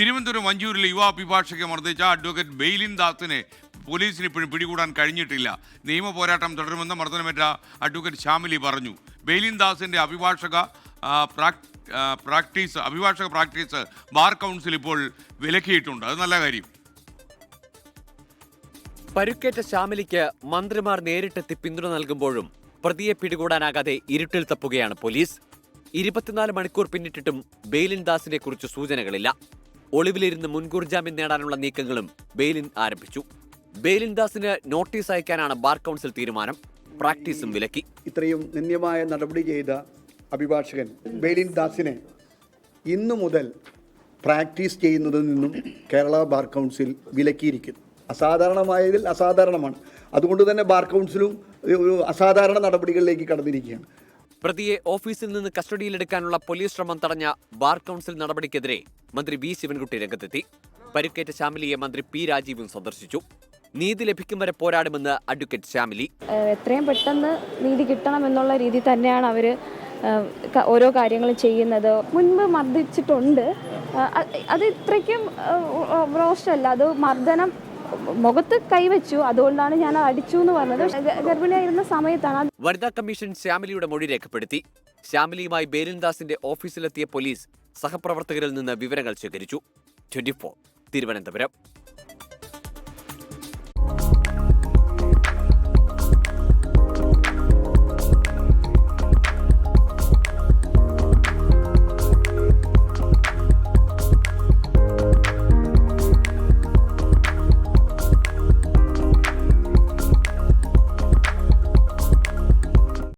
തിരുവനന്തപുരം വഞ്ചൂരിലെ യുവ അഭിഭാഷകെ മർദ്ദിച്ച അഡ്വക്കേറ്റ് ബെയിലിൻ ദാസിനെ പോലീസിന് ഇപ്പോഴും പിടികൂടാൻ കഴിഞ്ഞിട്ടില്ല. നിയമ പോരാട്ടം തുടരുമെന്ന് മർദ്ദനമേറ്റ അഡ്വക്കേറ്റ് ശ്യാമിലി പറഞ്ഞു. ബെയിലിൻ ദാസിന്റെ അഭിഭാഷക പ്രാക്- പ്രാക്ടീസ് അഭിഭാഷക പ്രാക്ടീസ് ബാർ കൗൺസിൽ ഇപ്പോൾ വിലക്കിയിട്ടുണ്ട്. അത് നല്ല കാര്യം. പരുക്കേറ്റ ശ്യാമിലിക്ക് മന്ത്രിമാർ നേരിട്ടെത്തി പിന്തുണ നൽകുമ്പോഴും പ്രതിയെ പിടികൂടാനാകാതെ ഇരുട്ടിൽ തപ്പുകയാണ് പോലീസ്. ഇരുപത്തിനാല് മണിക്കൂർ പിന്നിട്ടിട്ടും ബെയിലിൻ ദാസിനെ കുറിച്ച് സൂചനകളില്ല. ഒളിവിലിരുന്ന് മുൻകൂർ ജാമ്യം നേടാനുള്ള നീക്കങ്ങളും ബെയിലിൻ ആരംഭിച്ചു. ബെയിലിൻ ദാസിന് നോട്ടീസ് അയക്കാനാണ് ബാർ കൗൺസിൽ തീരുമാനം. പ്രാക്ടീസും വിലക്കി. ഇത്രയും നിന്ദ്യമായ നടപടി ചെയ്ത അഭിഭാഷകൻ ബെയിലിൻ ദാസിനെ ഇന്നു മുതൽ പ്രാക്ടീസ് ചെയ്യുന്നതിൽ നിന്നും കേരള ബാർ കൗൺസിൽ വിലക്കിയിരിക്കുന്നു. അസാധാരണമായതിൽ അസാധാരണമാണ്. അതുകൊണ്ട് തന്നെ ബാർ കൗൺസിലും ഒരു അസാധാരണ നടപടികളിലേക്ക് കടന്നിരിക്കുകയാണ്. പ്രതിയെ ഓഫീസിൽ നിന്ന് കസ്റ്റഡിയിലെടുക്കാനുള്ള പോലീസ് ശ്രമം തടഞ്ഞ ബാർ കൗൺസിൽ നടപടിക്കെതിരെ മന്ത്രി വി ശിവൻകുട്ടി രംഗത്തെത്തി. പരുക്കേറ്റ ശ്യാമിലിയെ മന്ത്രി പി രാജീവും സന്ദർശിച്ചു. നീതി ലഭിക്കും വരെ പോരാടുമെന്ന് അഡ്വക്കേറ്റ് ശ്യാമിലി. എത്രയും പെട്ടെന്ന് നീതി കിട്ടണം എന്നുള്ള രീതി തന്നെയാണ് അവർ ഓരോ കാര്യങ്ങളും ചെയ്യുന്നത്. മുൻപ് മർദ്ദിച്ചിട്ടുണ്ട്. അത് ഇത്രയ്ക്കും റോസ്റ്റല്ല അത് മർദ്ദനം മുഖത്ത് കൈവച്ചു. അതുകൊണ്ടാണ് ഞാൻ അടിച്ചു എന്ന് പറഞ്ഞത്. ഗർഭിണിയായിരുന്ന സമയത്താണ് വനിതാ കമ്മീഷൻ ശ്യാമിലിയുടെ മൊഴി രേഖപ്പെടുത്തി. ശ്യാമിലിയുമായി ബേലിൻദാസിന്റെ ഓഫീസിലെത്തിയ പോലീസ് സഹപ്രവർത്തകരിൽ നിന്ന് വിവരങ്ങൾ ശേഖരിച്ചു. ട്വന്റി തിരുവനന്തപുരം.